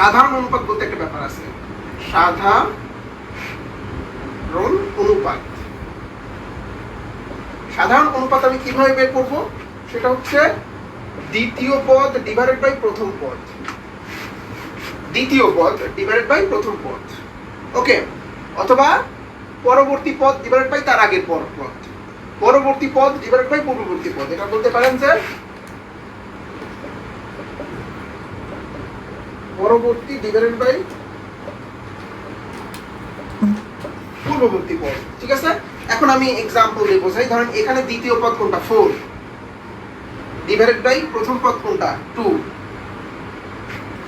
সাধারণ অনুপাত বলতে একটা ব্যাপার আছে। সাধারণ অনুপাত। সাধারণ অনুপাত আমি কীভাবে বের করব? সেটা হচ্ছে দ্বিতীয় পদ ডিভাইডেড বাই প্রথম পদ। দ্বিতীয় পদ ডিভাইডেড বাই প্রথম পদ। ওকে অথবা পরবর্তী পদ ডিভাইডেড বাই তার আগের পর পদ। পরবর্তী পদ ডিভাইডেড বাই পূর্ববর্তী পদ। এটা বলতে পারেন যে পরবর্তী ডিভাইডেড বাই পূর্ববর্তী পদ, ঠিক আছে? এখন আমি এক্সাম্পল দিয়ে বোঝাই। ধরেন এখানে দ্বিতীয় পদ কোনটা? ফোর ডিভাইডেড বাই প্রথম পদ কোনটা? টু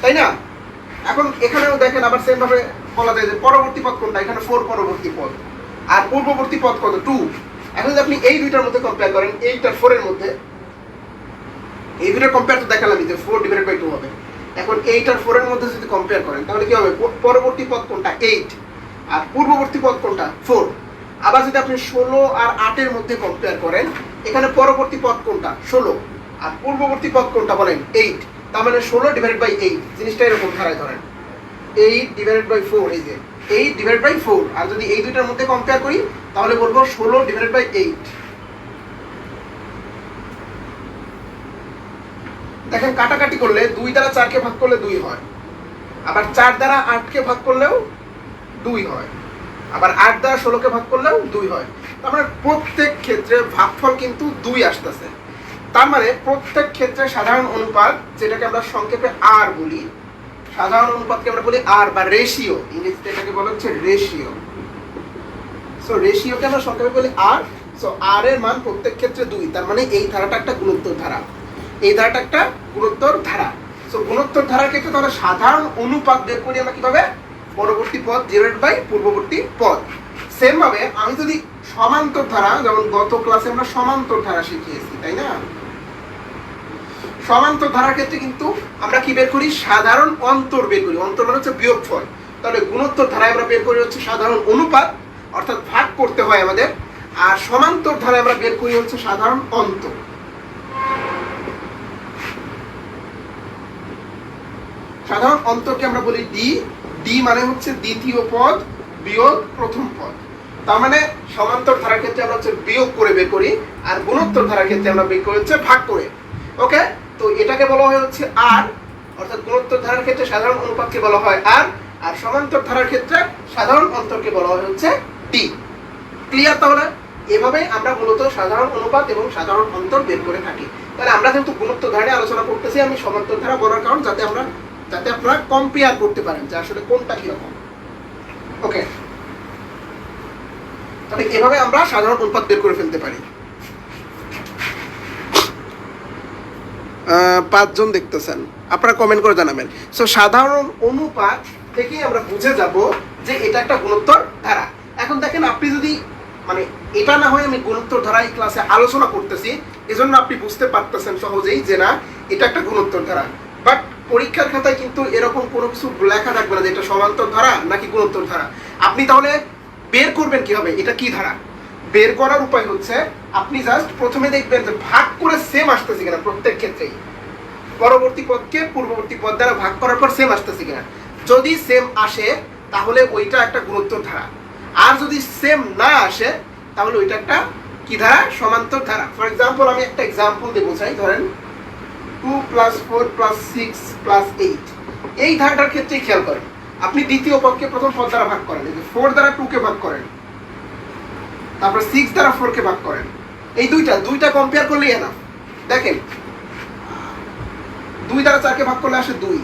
তাই না? এখন এখানেও দেখেন আবার সেম ভাবে বলা যায় যে পরবর্তী পদ কোনটা? এখানে ফোর পরবর্তী পদ। আর পূর্ববর্তী পদ কত? টু এখন যদি আপনি এই দুইটার মধ্যে কম্পেয়ার করেন, এইটার ফোরের মধ্যে, এই দুইটার কম্পেয়ার তো দেখালাম যে ফোর ডিভাইডেড বাই টু হবে। এখন এইট আর ফোরের মধ্যে যদি কম্পেয়ার করেন, তাহলে কি হবে? পরবর্তী পদ কোনটা? এইট আর পূর্ববর্তী পদ কোনটা? ফোর আবার যদি আপনি ষোলো আর আটের মধ্যে কম্পেয়ার করেন, এখানে পরবর্তী পদ কোনটা? ষোলো। আর পূর্ববর্তী পদ কোনটা বলেন? এইট তার মানে ষোলো ডিভাইড বাই এইট জিনিসটা এরকম ধারায় ধরেন। এইট ডিভাইডেড বাই ফোর এই যে। এইট ডিভাইড বাই ফোর আর যদি এই দুইটার মধ্যে কম্পেয়ার করি, তাহলে বলব ষোলো ডিভাইডেড বাই এইট দেখেন, কাটাকাটি করলে দুই দ্বারা চারকে ভাগ করলে দুই হয়। আবার চার দ্বারা আটকে ভাগ করলেও দুই হয়। আবার আট দ্বারা ষোলোকে ভাগ করলেও দুই হয়। তার মানে প্রত্যেক ক্ষেত্রে ভাগফল কিন্তু দুই আসতেছে। তার মানে প্রত্যেক ক্ষেত্রে সাধারণ অনুপাত, যেটাকে আমরা সংক্ষেপে আর বলি, সাধারণ অনুপাতকে আমরা বলি আর বা রেশিও। ইংরেজিতে এটাকে বলা হচ্ছে রেশিও। সো রেশিওকে আমরা সংক্ষেপে বলি আর। সো আর এর মান প্রত্যেক ক্ষেত্রে দুই। তার মানে এই ধারাটা একটা গুণোত্তর ধারা। এই ধারাটা একটা গুণোত্তর ধারা। সো গুণোত্তর ধারার ক্ষেত্রে তাহলে সাধারণ অনুপাত বের করি আমরা কীভাবে? পরবর্তী পদ ডিভাইড বাই পূর্ববর্তী পদ। সেম ভাবে আমি যদি সমান্তর ধারা, যেমন গত ক্লাসে আমরা সমান্তর ধারা শিখিয়েছি, তাই না? সমান্তর ধারার ক্ষেত্রে কিন্তু আমরা কি বের করি? সাধারণ অন্তর বের করি। অন্তর মানে হচ্ছে বিয়োগফল। তাহলে গুণোত্তর ধারায় আমরা বের করি হচ্ছে সাধারণ অনুপাত, অর্থাৎ ভাগ করতে হয় আমাদের। আর সমান্তর ধারায় আমরা বের করি হচ্ছে সাধারণ অন্তর। সাধারণ অন্তরকে আমরা বলি ডি ডি মানে হচ্ছে দ্বিতীয় পদ, বিয়োগ প্রথম পদ। তার মানে সমান্তর ধারার ক্ষেত্রে আমরা হচ্ছে বিয়োগ করে বের করি, আর গুণোত্তর ধারার ক্ষেত্রে আমরা বের করি হচ্ছে ভাগ করে। ওকে? তো এটাকে বলা হয় হচ্ছে আর অর্থাৎ গুণোত্তর ধারার ক্ষেত্রে সাধারণ অনুপাতকে বলা হয় আর আর সমান্তর ধারার ক্ষেত্রে সাধারণ অন্তরকে বলা হয় হচ্ছে ডি ক্লিয়ার তাহলে? এভাবে আমরা মূলত সাধারণ অনুপাত এবং সাধারণ অন্তর বের করে থাকি। তাহলে আমরা যেহেতু গুণোত্তর ধারায় আলোচনা করতেছি, আমি সমান্তর ধারা বলার কারণ যাতে আমরা যাতে আপনারা কম্পেয়ার করতে পারেন যে আসলে কোনটা কীরকম। ওকে তাহলে এভাবে আমরা সাধারণ অনুপাত বের করে ফেলতে পারি। পাঁচজন দেখতেছেন। আপনারা কমেন্ট করে জানাবেন। সো সাধারণ অনুপাত থেকেই আমরা বুঝে যাব যে এটা একটা গুণোত্তর ধারা। এখন দেখেন আপনি যদি মানে এটা না হয় আমি গুণোত্তর ধারা এই ক্লাসে আলোচনা করতেছি, এজন্য আপনি বুঝতে পারতেছেন সহজেই যে না, এটা একটা গুণোত্তর ধারা। বাট পরীক্ষার খাতায় কিন্তু এরকম কোনো কিছু লেখা থাকবে না যে এটা সমান্তর ধারা নাকি গুণোত্তর ধারা। আপনি তাহলে বের করবেন কীভাবে? এটা কি ধারা? বের করার উপায় হচ্ছে, আপনি জাস্ট প্রথমে দেখবেন যে ভাগ করে সেম আসতেছে কিনা প্রত্যেক ক্ষেত্রেই। পরবর্তী পদকে পূর্ববর্তী পদ দ্বারা ভাগ করার পর সেম আসতেছে কিনা। যদি সেম আসে, তাহলে ওইটা একটা গুরুত্ব ধারা। আর যদি সেম না আসে, তাহলে ওইটা একটা কি ধারা? সমান্তর ধারা। ফর এক্সাম্পল আমি একটা এক্সাম্পল দিয়ে বোঝাই ধরেন। টু ফোর এই ধারাটার ক্ষেত্রে খেয়াল করেন, আপনি দ্বিতীয় পদকে প্রথম পদ দ্বারা ভাগ করেন ফোর দ্বারা টুকে ভাগ করেন, তারপর সিক্স দ্বারা ফোরকে ভাগ করেন, এই দুইটা দুইটা কম্পেয়ার করলেই এনাফ দেখেন, দুই দ্বারা চারকে ভাগ করলে আসে দুই,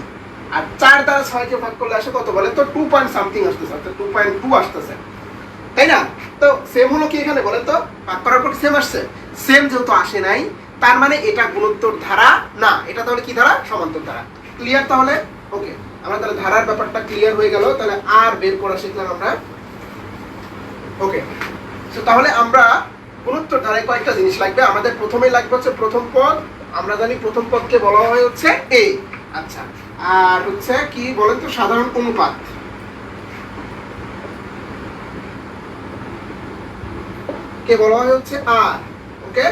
আর চার দ্বারা ছয়কে ভাগ করলে আসে কত বলে? তো টু পয়েন্ট সামথিং আসতেছে, অর্থাৎ টু পয়েন্ট টু আসতেছে। তাই না? তো সেম হলো কি এখানে বলেন তো? ভাগ করার পর সেম আসছে? সেম যেহেতু আসে নাই তার মানে এটা গুণোত্তর ধারা না, এটা তাহলে কি ধারা? সমান্তর ধারা। ক্লিয়ার তাহলে? ওকে আমরা তাহলে ধারার ব্যাপারটা ক্লিয়ার হয়ে গেল, তাহলে আর বের করা শিখলাম আমরা। ওকে তো তাহলে আমরা গুণোত্তর ধারায় কয়েকটা জিনিস লাগবে। আমাদের প্রথমেই লাগবে হচ্ছে প্রথম পদ। আমরা জানি প্রথম পদকে বলা হয় হচ্ছে এ আচ্ছা আর হচ্ছে কি বলেন তো? সাধারণ অনুপাত। কে বলা হয় হচ্ছে আর ওকে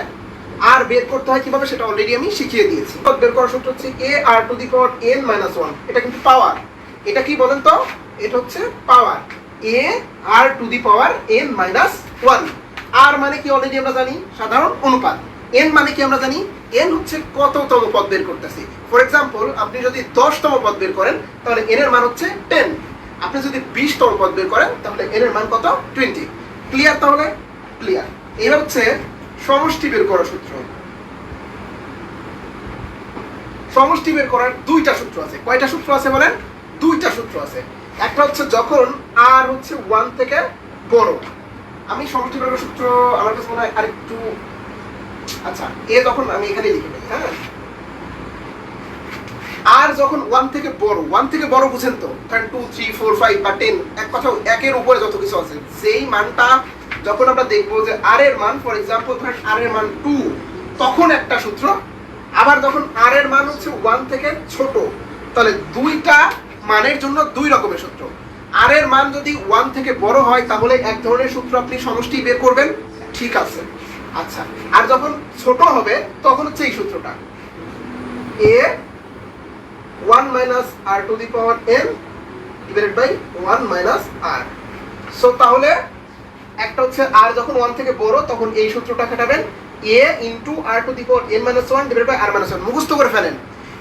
আর বের করতে হয় কীভাবে সেটা অলরেডি আমি শিখিয়ে দিয়েছি। বের করার সূত্র হচ্ছে a r to the power n minus one এটা কিন্তু পাওয়ার এটা কি বলেন তো? এটা হচ্ছে power a r to the power n minus one আর মানে কি অলরেডি আমরা জানি? সাধারণ অনুপাত। এন মানে কি আমরা জানি? এন হচ্ছে কততম পদ বের করতেছি। ফর এক্সাম্পল আপনি যদি দশতম পদ বের করেন, তাহলে এন এর মান হচ্ছে টেন আপনি যদি বিশতম পদ বের করেন, তাহলে এন এর মান কত? টোয়েন্টি ক্লিয়ার তাহলে? ক্লিয়ার এবার হচ্ছে সমষ্টি বের করার সূত্র সমষ্টি বের করার দুইটা সূত্র আছে। কয়টা সূত্র আছে বলেন? দুইটা সূত্র আছে। একটা হচ্ছে যখন আর হচ্ছে ওয়ান থেকে বড়। আমি সমষ্টি বের করার সূত্র আমার কাছে মনে হয় আরেকটু আচ্ছা এ যখন আমি এখানে লিখে নিই হ্যাঁ? আর যখন ওয়ান থেকে বড় ওয়ান থেকে বড় বুঝেন তো। কারণ টু থ্রি ফোর ফাইভ বা টেন এক কথা একের উপরে যত কিছু আছে সেই মানটা যখন আমরা দেখব যে আর এর মান ফর এক্সাম্পল ধরেন আর এর মান টু তখন একটা সূত্র, আবার যখন আর এর মান হচ্ছে ওয়ান থেকে ছোট, তাহলে দুইটা মানের জন্য দুই রকমের সূত্র। আর এর মান যদি ওয়ান থেকে বড় হয়, তাহলে এক ধরনের সূত্র আপনি সমষ্টি বের করবেন। ঠিক আছে। আচ্ছা আর যখন ছোট হবে, তখন হচ্ছে এই সূত্রটা। A one minus r to the power n divided by one minus r so তাহলে একটা হচ্ছে আর যখন ওয়ান থেকে বড়, তখন এই সূত্রটা খাটাবেন। A into r to the power n minus one divide by r minus one মুখস্থ করে ফেলেন।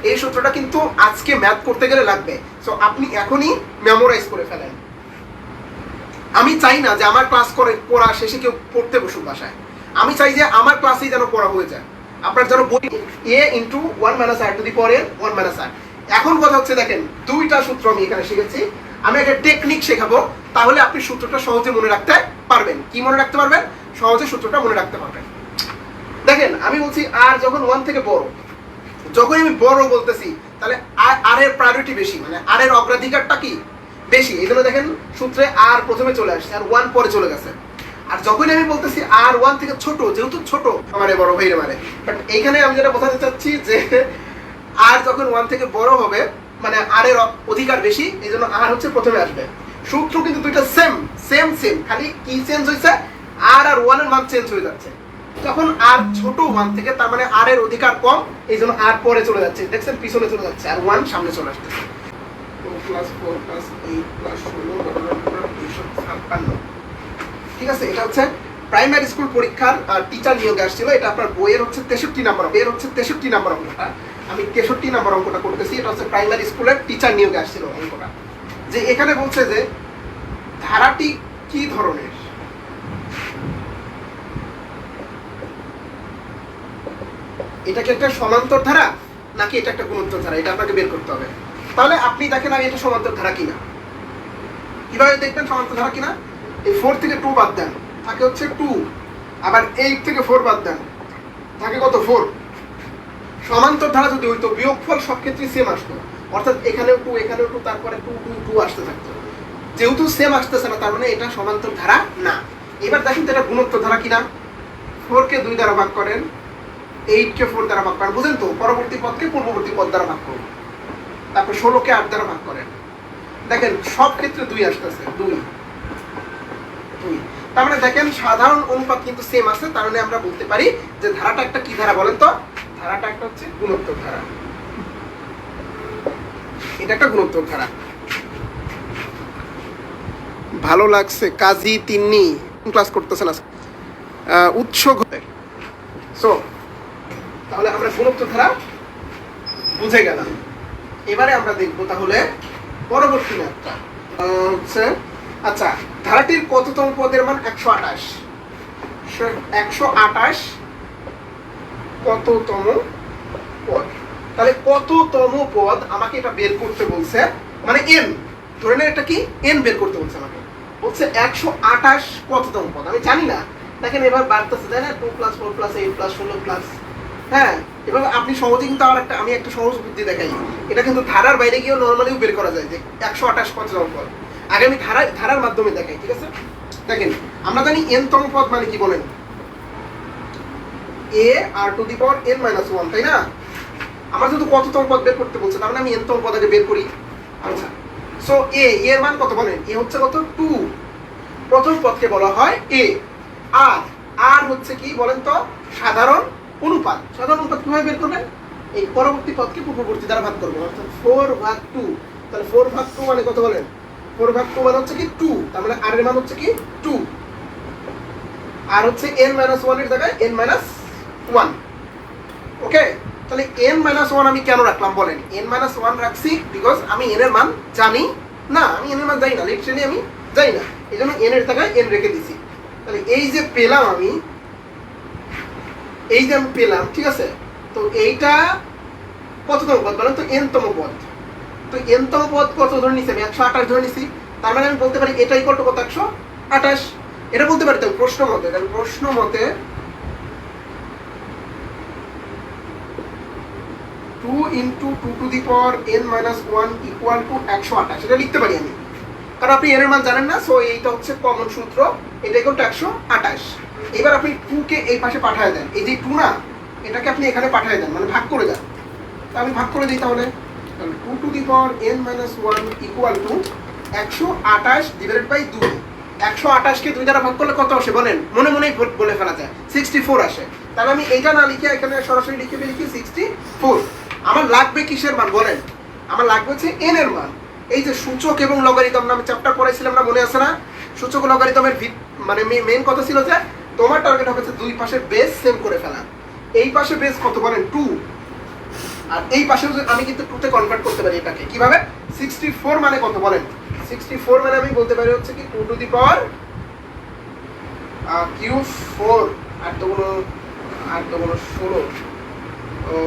এই সূত্রটা কিন্তু আজকে ম্যাথ করতে গেলে লাগবে। সো আপনি এখনই মেমোরাইজ করে ফেলেন। আমি চাই না যে আমার ক্লাস করে পড়া শেষে কেউ পড়তে বসুক বাসায়। আমি চাই যে আমার ক্লাসেই যেন পড়া হয়ে যায়। আপনার যেন বই a into one minus r to the power n one minus r এখন কথা হচ্ছে দেখেন, দুইটা সূত্র আমি এখানে শিখেছি। আমি একটা টেকনিক শেখাবো, তাহলে আপনি সূত্রটা সহজে মনে রাখতে পারবেন। কি মনে রাখতে পারবেন? সহজে সূত্রটা মনে রাখতে পারবেন। দেখেন, আমি বলছি আর যখন ওয়ান থেকে বড় যখন আমি বড় বলতেছি, তাহলে আর এর প্রায়োরিটি বেশি মানে আর এর অগ্রাধিকারটা কি? বেশি। এই জন্য দেখেন, সূত্রে আর প্রথমে চলে আসছে আর ওয়ান পরে চলে গেছে। আর যখন আমি বলতেছি আর ওয়ান থেকে ছোট, যেহেতু ছোট মানে বড় ভাইরে মানে বাট এইখানে আমি যেটা বোঝাতে চাচ্ছি যে আর যখন ওয়ান থেকে বড় হবে মানে আর এর অধিকার বেশি এই জন্য আর হচ্ছে প্রথমে আসবে। সূত্র কিন্তু দুইটা সেম সেম সেম খালি কি চেঞ্জ হয়েছে আর আর ওয়ানের মান চেঞ্জ হয়ে যাচ্ছে। তখন আর ছোট ওয়ান থেকে তার মানে আর এর অধিকার কম এই জন্য আর পরে চলে যাচ্ছে। দেখছেন, পিছনে চলে যাচ্ছে, আর ওয়ান সামনে চলে ছাপ্পান্ন। ঠিক আছে, এটা হচ্ছে প্রাইমারি স্কুল পরীক্ষার টিচার নিয়োগে আসছিল, এটা আপনার বইয়ের হচ্ছে তেষট্টি নাম্বার, বইয়ের হচ্ছে তেষট্টি নাম্বার অঙ্কটা। আমি তেষট্টি নাম্বার অঙ্কটা করতেছি, এটা হচ্ছে প্রাইমারি স্কুলের টিচার নিয়োগে আসছিল অঙ্কটা। যে এখানে বলছে যে, ধারাটি কি ধরনের? এটা কি একটা সমান্তর ধারা, নাকি এটা একটা গুণোত্তর ধারা? এটা আপনাকে বের করতে হবে। তাহলে আপনি দেখেন আমি এটা সমান্তর ধারা কিনা। কীভাবে দেখবেন সমান্তর ধারা কিনা? এই ফোর থেকে টু বাদ দেন। থাকে হচ্ছে টু আবার এইট থেকে ফোর বাদ দেন। থাকে কত? ফোর সমান্তর ধারা যদি হইতো, বিয়োগফল সব ক্ষেত্রে সেম আসতো। অর্থাৎ এখানেও টু এখানেও টু তারপরে টু টু টু আসতে থাকতো। যেহেতু সেম আসতেছে না, তার মানে এটা সমান্তর ধারা না। এবার দেখেন তো এটা গুণোত্তর ধারা কিনা। ফোরকে দুই দ্বারা ভাগ করেন এইটকে ফোর দ্বারা ভাগ করেন। বুঝেন তো, পরবর্তী পদকে পূর্ববর্তী পদ দ্বারা ভাগ করুন। তারপর ষোলোকে আট দ্বারা ভাগ করেন। দেখেন সব ক্ষেত্রে দুই আসতেছে, দুই। দুই। তার মানে দেখেন, সাধারণ অনুপাত কিন্তু সেম আছে, তার মানে আমরা বলতে পারি যে ধারাটা একটা কি ধারা বলেন তো? ধারাটা একটা হচ্ছে গুণোত্তর ধারা। এটা একটা গুণোত্তর ধারা। ভালো লাগছে, কাজী তিন্নি ক্লাস করতেছেন আজকে? উৎস সো তাহলে আমরা গুণোত্তর ধারা বুঝে গেলাম। এবারে আমরা দেখব তাহলে পরবর্তী ম্যাথটা। হচ্ছে আচ্ছা ধারাটির কততম পদের মান? একশো আঠাশ। একশো আঠাশ কততম পদ? তাহলে কততম পদ আমাকে এটা বের করতে বলছে? মানে এন ধরে নেন এটা কি? এন বের করতে বলছে আমাকে। বলছে একশো আঠাশ কততম পদ? আমি জানি না। দেখেন এবার বাড়তেছে, তাই না? Two plus four plus eight plus ষোলো প্লাস হ্যাঁ এভাবে আপনি সহজে কিন্তু আমার একটা, আমি একটা সহজ বুদ্ধি দেখাই। এটা কিন্তু ধারার বাইরে গিয়েও নর্মালিও বের করা যায় যে একশো আঠাশ কততম পদ। আগে আমি ধারা, ধারার মাধ্যমে দেখাই, ঠিক আছে? দেখেন, আমরা জানি এন তম পদ মানে কি বলেন? A r to the power n minus one তাই না? আমার যেহেতু কততম পদ বের করতে বলছে, তার মানে আমি এন তম পদ আগে বের করি। আচ্ছা সো এ এর মান কত বলেন? এ হচ্ছে কত? টু প্রথম পদকে বলা হয় এ আর আর হচ্ছে কি বলেন তো? সাধারণ অনুপাত। সাধারণ অনুপাত কীভাবে বের করবেন? এই পরবর্তী পদকে পূর্ববর্তী দ্বারা ভাগ করব অর্থাৎ ফোর ভাগ টু তাহলে ফোর ভাগ টু মানে কত বলেন? ফোর ভাগ টু মানে হচ্ছে কি টু তার মানে আর এর মান হচ্ছে কি টু আর হচ্ছে এন মাইনাস ওয়ানের জায়গায় এন মাইনাস ওয়ান ওকে তাহলে এন মাইনাস ওয়ান আমি কেন রাখলাম বলেন? এন মাইনাস ওয়ান রাখছি বিকজ আমি এন এর মান জানি না। আমি এন এর মান জানি না। লিটারেলি আমি জানি না। এই জন্য এন এর জায়গায় এন রেখে দিছি। তাহলে এই যে পেলাম আমি, এই যে আমি পেলাম, ঠিক আছে? তো এইটা কততম পদ? বলেন তো এন তম পদ। তো এন তম পদ কত ধরে নিছি আমি? একশো আঠাশ ধরে নিছি। তার মানে আমি বলতে পারি এটা ইকল টু কত? একশো আঠাশ। এটা বলতে পারি তো প্রশ্ন মতে প্রশ্ন মতে into two to the power n minus one equal to একশো আঠাশ। এটা লিখতে পারি আমি। কারণ আপনি এর মান জানেন না সো এইটা হচ্ছে কমন সূত্র। এটা ইকুয়াল টু একশো আঠাশ। এবার আপনি টু কে এই পাশে পাঠায় দেন। এই যে টু না, এটাকে আপনি এখানে পাঠায় দেন মানে ভাগ করে দেন। তা আমি ভাগ করে দিই তাহলে। Two to the power n minus one equal to একশো আঠাশ ডিভাইডেড বাই দুই একশো আঠাশকে দুই দ্বারা ভাগ করলে কত আসে বলেন? মনে মনেই বলে ফেলা যায়। সিক্সটি ফোর আসে। তাহলে আমি এইটা না লিখে এখানে সরাসরি লিখে লিখি সিক্সটি ফোর আমার লাগবে কিসের মান বলেন? আমার লাগবে হচ্ছে এন এর মান। এই যে সূচক এবং লগারিদম নামে চ্যাপ্টার পড়াইছিলাম না, মনে আছে না? সূচক ভিত মানে মেন কথা ছিল যে, তোমার টার্গেট হবে দুই পাশের বেস সেম করে ফেলা। এই পাশে বেস কত বলেন? টু আর এই পাশে আমি কিন্তু টুতে কনভার্ট করতে পারি এটাকে। কীভাবে? সিক্সটি ফোর মানে কত বলেন? সিক্সটি ফোর মানে আমি বলতে পারি হচ্ছে কি two to the power q four আর তো কোনো আর তো কোনো ষোলো। ও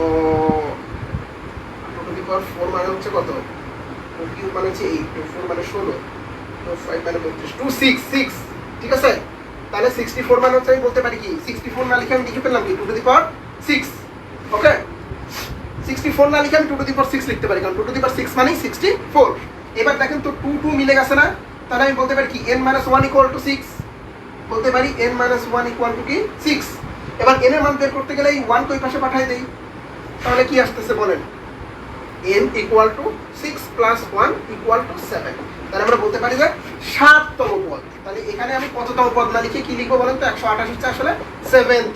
পাওয়ার ফোর মানে হচ্ছে কত? টু কিউ মানে হচ্ছে এইট টু ফোর মানে ষোলো টু ফাইভ মানে বত্রিশ টু সিক্স সিক্স ঠিক আছে? তাহলে সিক্সটি ফোর মানে হচ্ছে আমি বলতে পারি কি? সিক্সটি ফোর না লিখে আমি লিখে ফেললাম কি? Two to the power six okay sixty four না লিখে আমি two to the power six লিখতে পারি, কারণ two to the power six মানেই সিক্সটি ফোর এবার দেখেন তো টু টু মিলে গেছে না? তাহলে আমি বলতে পারি কি? N minus one equal to six বলতে পারি n minus one equal to কি? সিক্স এবার এন এর মান বের করতে গেলে এই ওয়ান তো ওই পাশে পাঠাই দেই। তাহলে কি আসতেছে বলেন? N equal to six plus one equal to seven তাহলে আমরা বলতে পারি যে সাততম পদ। তাহলে এখানে আমি কততম পদ না লিখে কি লিখব বলেন তো? একশো আঠাশ হচ্ছে আসলে সেভেন্থ